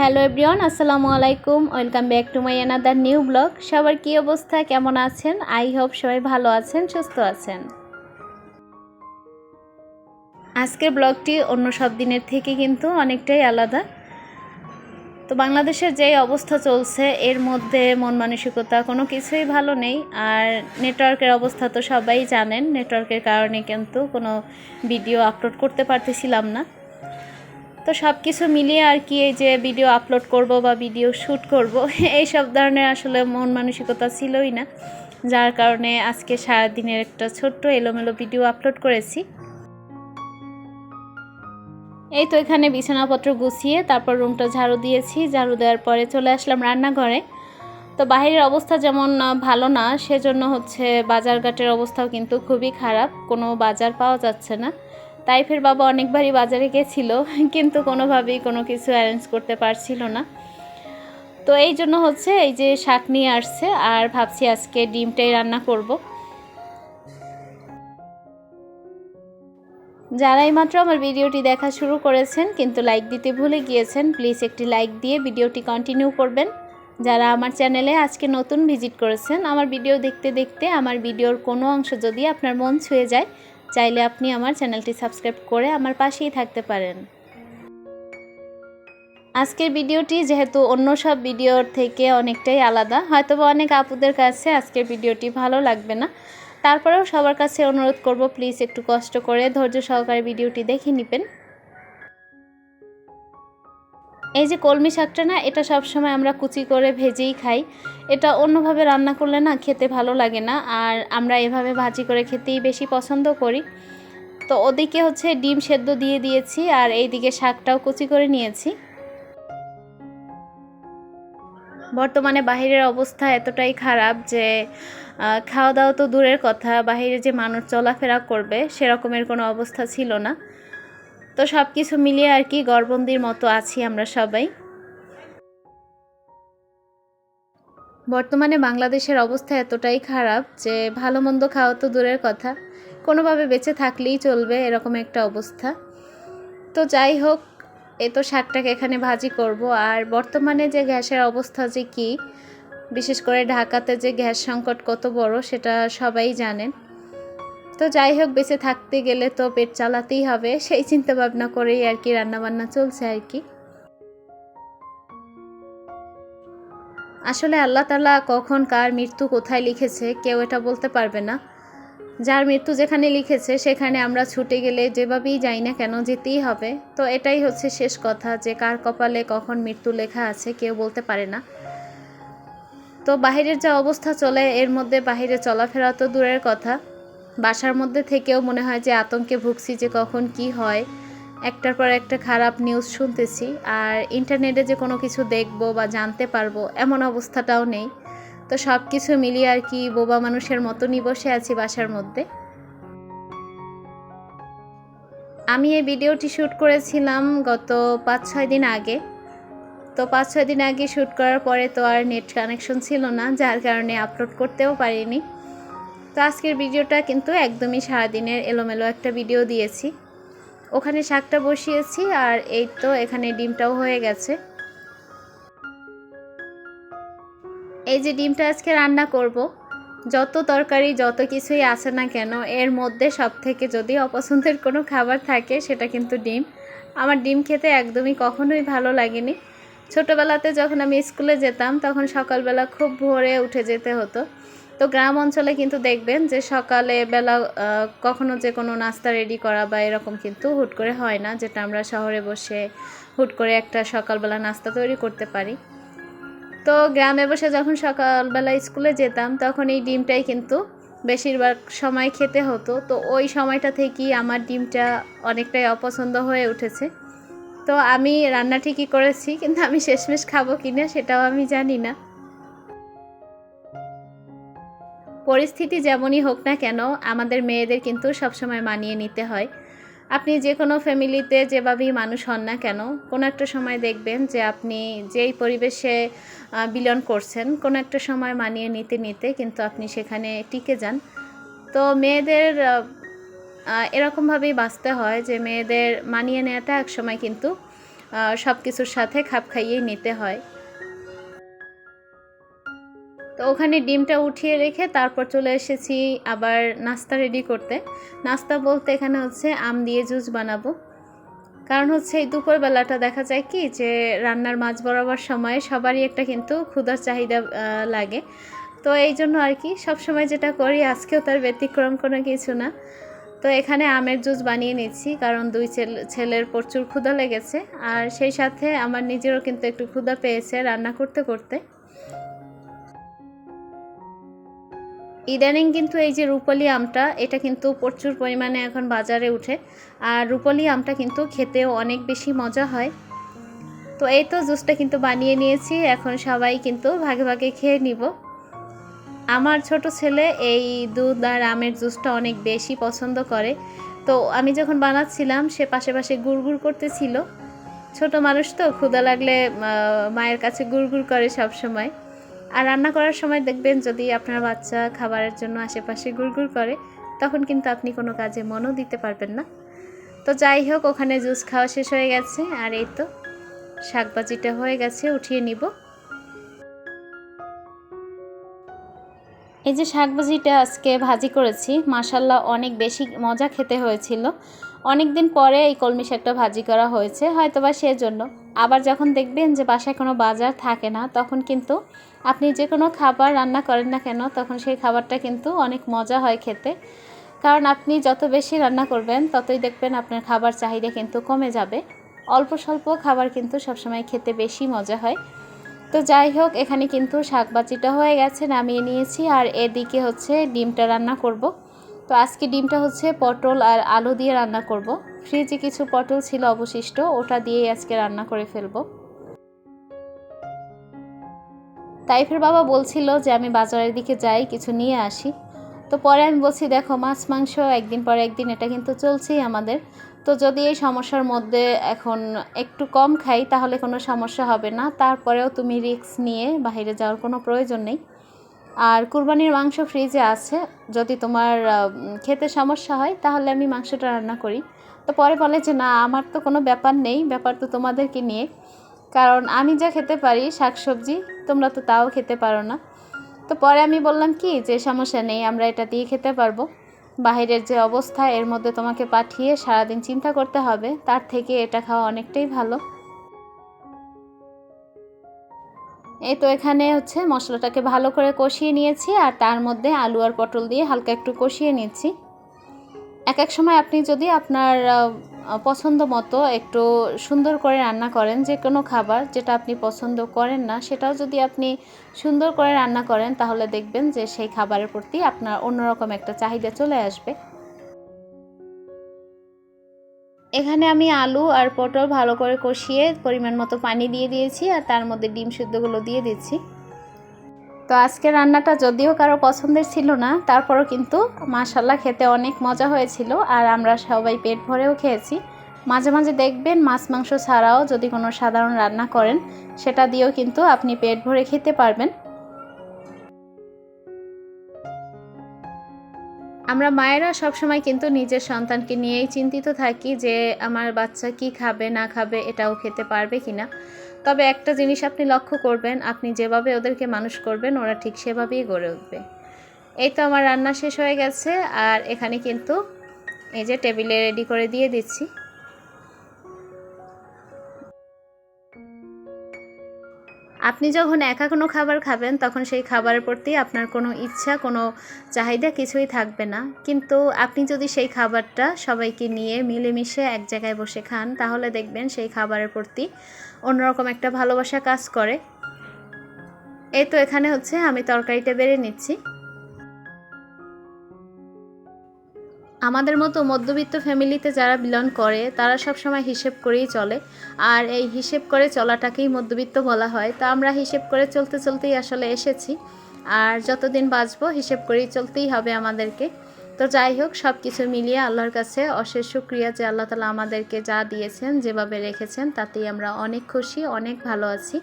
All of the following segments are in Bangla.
হ্যালো এভরিওয়ান, আসসালামু আলাইকুম। Welcome back to my another new blog. সবার কী অবস্থা? কেমন আছেন? আই হোপ সবাই ভালো আছেন, সুস্থ আছেন। আজকের ব্লগটি অন্য সব দিনের থেকে কিন্তু অনেকটাই আলাদা। তো বাংলাদেশের যে অবস্থা চলছে, এর মধ্যে মন মানসিকতা কোনো কিছুই ভালো নেই। আর নেটওয়ার্কের অবস্থা তো সবাই জানেন, নেটওয়ার্কের কারণে কিন্তু কোনো ভিডিও আপলোড করতে পারতেছিলাম না। তো সব কিছু মিলিয়ে আর কি এই যে ভিডিও আপলোড করব বা ভিডিও শ্যুট করব এই সব ধরনের আসলে মন মানসিকতা ছিলই না। যার কারণে আজকে সারাদিনের একটা ছোট্ট এলোমেলো ভিডিও আপলোড করেছি। এই তো এখানে বিছানাপত্র গুছিয়ে তারপর রুমটা ঝাড়ু দিয়েছি। ঝাড়ু দেওয়ার পরে চলে আসলাম রান্নাঘরে। তো বাইরের অবস্থা যেমন ভালো না, সেজন্য হচ্ছে বাজারঘাটের অবস্থাও কিন্তু খুবই খারাপ। কোনো বাজার পাওয়া যাচ্ছে না। তাইফের বাবা অনেকবারই বাজারে গেছিল, কিন্তু কোনোভাবেই কোনো কিছু অ্যারেঞ্জ করতে পারছিল না। তো এই জন্য হচ্ছে এই যে শাক নিয়ে আসছে, আর ভাবছি আজকে ডিমটাই রান্না করব। যারা এইমাত্র আমার ভিডিওটি দেখা শুরু করেছেন, কিন্তু লাইক দিতে ভুলে গিয়েছেন প্লিজ একটি লাইক দিয়ে ভিডিওটি কন্টিনিউ করবেন। যারা আমার চ্যানেলে আজকে নতুন ভিজিট করেছেন, আমার ভিডিও দেখতে দেখতে আমার ভিডিওর কোনো অংশ যদি আপনার মন ছুঁয়ে যায় চাইলে আপনি আমার চ্যানেলটি সাবস্ক্রাইব করে আমার পাশেই থাকতে পারেন। আজকের ভিডিওটি যেহেতু অন্য সব ভিডিওর থেকে অনেকটাই আলাদা, হয়তোবা অনেক আপুদের কাছে আজকের ভিডিওটি ভালো লাগবে না। তারপরেও সবার কাছে অনুরোধ করব প্লিজ একটু কষ্ট করে ধৈর্য সহকারে ভিডিওটি দেখে নেবেন। এই যে কলমি শাকটা না, এটা সবসময় আমরা কুচি করে ভেজেই খাই। এটা অন্যভাবে রান্না করলে না, খেতে ভালো লাগে না। আর আমরা এভাবে ভাজি করে খেতেই বেশি পছন্দ করি। তো ওদিকে হচ্ছে ডিম সেদ্ধ দিয়ে দিয়েছি, আর এইদিকে শাকটাও কুচি করে নিয়েছি। বর্তমানে বাহিরের অবস্থা এতটাই খারাপ যে খাওয়া দাওয়া তো দূরের কথা, বাহিরে যে মানুষ চলাফেরা করবে, সেরকমের কোনো অবস্থা ছিল না। তো সব কিছু মিলিয়ে আর কি গড়বন্দির মতো আছি আমরা সবাই। বর্তমানে বাংলাদেশের অবস্থা এতটাই খারাপ যে ভালো মন্দ খাওয়া তো দূরের কথা। কোনোভাবে বেঁচে থাকলেই চলবে এরকম একটা অবস্থা। তো যাই হোক, এ তো শাকটাকে এখানে ভাজি করব। আর বর্তমানে যে গ্যাসের অবস্থা যে কি, বিশেষ করে ঢাকাতে যে গ্যাস সংকট কত বড়, সেটা সবাই জানেন। তো যাই হোক, বেঁচে থাকতে গেলে তো পেট চালাতেই হবে। সেই চিন্তা ভাবনা করেই আর কি রান্নাবান্না চলছে আর কি। আসলে আল্লাহ তালা কখন কার মৃত্যু কোথায় লিখেছে, কেউ এটা বলতে পারবে না। যার মৃত্যু যেখানে লিখেছে, সেখানে আমরা ছুটে গেলে যেভাবেই যাই না কেন যেতেই হবে। তো এটাই হচ্ছে শেষ কথা যে কার কপালে কখন মৃত্যু লেখা আছে, কেউ বলতে পারে না। তো বাহিরের যা অবস্থা চলে, এর মধ্যে বাহিরে চলাফেরা তো দূরের কথা। বাসার মধ্যে থেকেও মনে হয় যে আতঙ্কে ভুগছি যে কখন কি হয়। একটার পর একটা খারাপ নিউজ শুনতেছি আর ইন্টারনেটে যে কোনো কিছু দেখব বা জানতে পারব এমন অবস্থাটাও নেই। তো সব কিছু মিলিয়ে আর কি বোবা মানুষের মতনই বসে আছি বাসার মধ্যে। আমি এই ভিডিওটি শ্যুট করেছিলাম গত পাঁচ ছয় দিন আগে। তো পাঁচ ছয় দিন আগে শ্যুট করার পরে তো আর নেট কানেকশন ছিল না, যার কারণে আপলোড করতেও পারিনি। তো আজকের ভিডিওটা কিন্তু একদমই সারাদিনের এলোমেলো একটা ভিডিও দিয়েছি। ওখানে শাকটা বসিয়েছি আর এই তো এখানে ডিমটাও হয়ে গেছে। এই যে ডিমটা আজকে রান্না করব, যত তরকারি যত কিছুই আছে না কেন, এর মধ্যে সব থেকে যদি অপছন্দের কোনো খাবার থাকে সেটা কিন্তু ডিম। আমার ডিম খেতে একদমই কখনোই ভালো লাগেনি। ছোটোবেলাতে যখন আমি স্কুলে যেতাম তখন সকালবেলা খুব ভোরে উঠে যেতে হতো। তো গ্রাম অঞ্চলে কিন্তু দেখবেন যে সকালে বেলা কখনো যে কোনো নাস্তা রেডি করা বা এরকম কিন্তু হুট করে হয় না, যেটা আমরা শহরে বসে হুট করে একটা সকালবেলা নাস্তা তৈরি করতে পারি। তো গ্রামে বসে যখন সকালবেলা স্কুলে যেতাম, তখন এই ডিমটাই কিন্তু বেশিরভাগ সময় খেতে হতো। তো ওই সময়টা থেকেই আমার ডিমটা অনেকটাই অপছন্দ হয়ে উঠেছে। তো আমি রান্না ঠিকই করেছি, কিন্তু আমি শেষমেশ খাব কি না সেটাও আমি জানি না। পরিস্থিতি যেমনই হোক না কেন, আমাদের মেয়েদের কিন্তু সবসময় মানিয়ে নিতে হয়। আপনি যে কোনো ফ্যামিলিতে যেভাবেই মানুষ হন না কেন, কোনো একটা সময় দেখবেন যে আপনি যেই পরিবেশে বিলন করছেন, কোনো একটা সময় মানিয়ে নিতে নিতে কিন্তু আপনি সেখানে টিকে যান। তো মেয়েদের এরকমভাবেই বাঁচতে হয় যে মেয়েদের মানিয়ে নেওয়াটা এক সময় কিন্তু সব কিছুর সাথে খাপ খাইয়েই নিতে হয়। তো ওখানে ডিমটা উঠিয়ে রেখে তারপর চলে এসেছি আবার নাস্তা রেডি করতে। নাস্তা বলতে এখানে হচ্ছে আম দিয়ে জুস বানাবো। কারণ হচ্ছে এই দুপুরবেলাটা দেখা যায় কি যে রান্নার মাছ বরাবর সময় সবারই একটা কিন্তু ক্ষুধার চাহিদা লাগে। তো এই জন্য আর কি সবসময় যেটা করি আজকেও তার ব্যতিক্রম কোনো কিছু না। তো এখানে আমের জুস বানিয়ে নিচ্ছি কারণ দুই ছেলে- ছেলের প্রচুর ক্ষুধা লেগেছে। আর সেই সাথে আমার নিজেরও কিন্তু একটু ক্ষুধা পেয়েছে রান্না করতে করতে। ইদানিং কিন্তু এই যে রূপালি আমটা, এটা কিন্তু প্রচুর পরিমাণে এখন বাজারে উঠে। আর রূপালি আমটা কিন্তু খেতেও অনেক বেশি মজা হয়। তো এই তো জুসটা কিন্তু বানিয়ে নিয়েছি, এখন সবাই কিন্তু ভাগে ভাগে খেয়ে নিব। আমার ছোট ছেলে এই দুধ আর আমের জুসটা অনেক বেশি পছন্দ করে। তো আমি যখন বানাচ্ছিলাম, সে পাশে পাশে গুড়গুড় করতেছিল। ছোট মানুষ তো, ক্ষুধা লাগলে মায়ের কাছে গুড়গুড় করে সব সময় আর রান্না করার সময় দেখবেন যদি আপনার বাচ্চা খাবারের জন্য আশেপাশে গুড়গুড় করে, তখন কিন্তু আপনি কোনো কাজে মনও দিতে পারবেন না। তো যাই হোক, ওখানে জুস খাওয়া শেষ হয়ে গেছে। আর এই তো, শাকবাজিটা হয়ে গেছে, উঠিয়ে নিব। এই যে শাকভাজিটা আজকে ভাজি করেছি মাসাল্লাহ অনেক বেশি মজা খেতে হয়েছিল। অনেক দিন পরে এই কলমি শাকটা ভাজি করা হয়েছে, হয়তোবা সেজন্য। আবার যখন দেখবেন যে বাসায় কোনো বাজার থাকে না, তখন কিন্তু আপনি যে কোনো খাবার রান্না করেন না কেন, তখন সেই খাবারটা কিন্তু অনেক মজা হয় খেতে। কারণ আপনি যত বেশি রান্না করবেন, ততই দেখবেন আপনার খাবার চাহিদা কিন্তু কমে যাবে। অল্প স্বল্প খাবার কিন্তু সবসময় খেতে বেশি মজা হয়। তো যাই হোক, এখানে কিন্তু শাকবাজিটা হয়ে গেছে, নামিয়ে নিয়েছি। আর এদিকে হচ্ছে ডিমটা রান্না করব। তো আজকে ডিমটা হচ্ছে পটল আর আলু দিয়ে রান্না করব। ফ্রিজে কিছু পটল ছিল অবশিষ্ট, ওটা দিয়েই আজকে রান্না করে ফেলব। তাইফের বাবা বলছিল যে আমি বাজারের দিকে যাই, কিছু নিয়ে আসি। তো পরে আমি বলছি, দেখো, মাছ, মাংস, একদিন পরে একদিন, এটা কিন্তু চলছেই আমাদের। তো যদি এই সমস্যার মধ্যে এখন একটু কম খাই, তাহলে কোনো সমস্যা হবে না। তারপরেও তুমি রিস্ক নিয়ে বাইরে যাওয়ার কোনো প্রয়োজন নেই। আর কুরবানির মাংস ফ্রিজে আছে। যদি তোমার খেতে সমস্যা হয়, তাহলে আমি মাংসটা রান্না করি। তো পরে বলে যে, না, আমার তো কোনো ব্যাপার নেই, ব্যাপার তো তোমাদেরকে নিয়ে। কারণ আমি যা খেতে পারি, শাকসবজি, তোমরা তো তাও খেতে পারো না। তো পরে আমি বললাম, কি যে, সমস্যা নেই, আমরা এটা দিয়ে খেতে পারব। বাহিরের যে অবস্থা, এর মধ্যে তোমাকে পাঠিয়ে সারাদিন চিন্তা করতে হবে। তার থেকে এটা খাওয়া অনেকটাই ভালো। এই তো এখানে হচ্ছে মশলাটাকে ভালো করে কষিয়ে নিয়েছি, আর তার মধ্যে আলু আর পটল দিয়ে হালকা একটু কষিয়ে নিচ্ছি। এক এক সময় আপনি যদি আপনার পছন্দ মতো একটু সুন্দর করে রান্না করেন, যে কোনো খাবার যেটা আপনি পছন্দ করেন না, সেটাও যদি আপনি সুন্দর করে রান্না করেন, তাহলে দেখবেন যে সেই খাবারের প্রতি আপনার অন্যরকম একটা চাহিদা চলে আসবে। এখানে আমি আলু আর পটল ভালো করে কষিয়ে পরিমাণ মতো পানি দিয়ে দিয়েছি আর তার মধ্যে ডিম সিদ্ধগুলো দিয়ে দিচ্ছি। তো আজকে রান্নাটা যদিও কারও পছন্দের ছিল না, তারপরও কিন্তু মাশাল্লাহ খেতে অনেক মজা হয়েছিল আর আমরা সবাই পেট ভরেও খেয়েছি। মাঝে মাঝে দেখবেন মাছ মাংস ছাড়াও যদি কোনো সাধারণ রান্না করেন, সেটা দিয়েও কিন্তু আপনি পেট ভরে খেতে পারবেন। আমরা মায়েরা সবসময় কিন্তু নিজের সন্তানকে নিয়েই চিন্তিত থাকি যে আমার বাচ্চা কি খাবে, না খাবে, এটাও খেতে পারবে কি না তবে একটা জিনিস আপনি লক্ষ্য করবেন, আপনি যেভাবে ওদেরকে মানুষ করবেন, ওরা ঠিক সেভাবেই গড়ে উঠবে। এই তো আমার রান্না শেষ হয়ে গেছে, আর এখানে কিন্তু এই যে টেবিলে রেডি করে দিয়ে দিচ্ছি। আপনি যখন একা কোনো খাবার খাবেন, তখন সেই খাবারের প্রতি আপনার কোনো ইচ্ছা, কোনো চাহিদা কিছুই থাকবে না। কিন্তু আপনি যদি সেই খাবারটা সবাইকে নিয়ে মিলেমিশে এক জায়গায় বসে খান, তাহলে দেখবেন সেই খাবারের প্রতি অন্যরকম একটা ভালোবাসা কাজ করে। এই তো এখানে হচ্ছে আমি তরকারিটা বেড়ে নিচ্ছি। আমাদের মতো মধ্যবিত্ত ফ্যামিলিতে যারা বিলং করে, তারা সব সময় হিসেব করেই চলে। আর এই হিসেব করে চলাটাকেই মধ্যবিত্ত বলা হয়। তো আমরা হিসেব করে চলতে চলতেই আসলে এসেছি। আর যতদিন বাঁচবো, হিসেব করেই চলতেই হবে আমাদেরকে। তো যাই হোক সব কিছু মিলিয়ে আল্লাহর কাছে অশেষ শুক্রিয়া যে আল্লাহ তালা আমাদেরকে যা দিয়েছেন, যেভাবে রেখেছেন, তাতেই আমরা অনেক খুশি, অনেক ভালো আছি।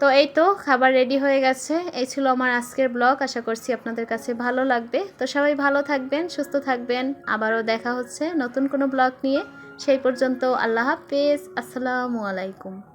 তো এই তো খাবার রেডি হয়ে গেছে। এই ছিল আমার আজকের ব্লগ আশা করছি আপনাদের কাছে ভালো লাগবে। তো সবাই ভালো থাকবেন, সুস্থ থাকবেন। আবারও দেখা হচ্ছে নতুন কোনো ব্লগ নিয়ে। সেই পর্যন্ত আল্লাহ হাফেজ। আসসালামু আলাইকুম।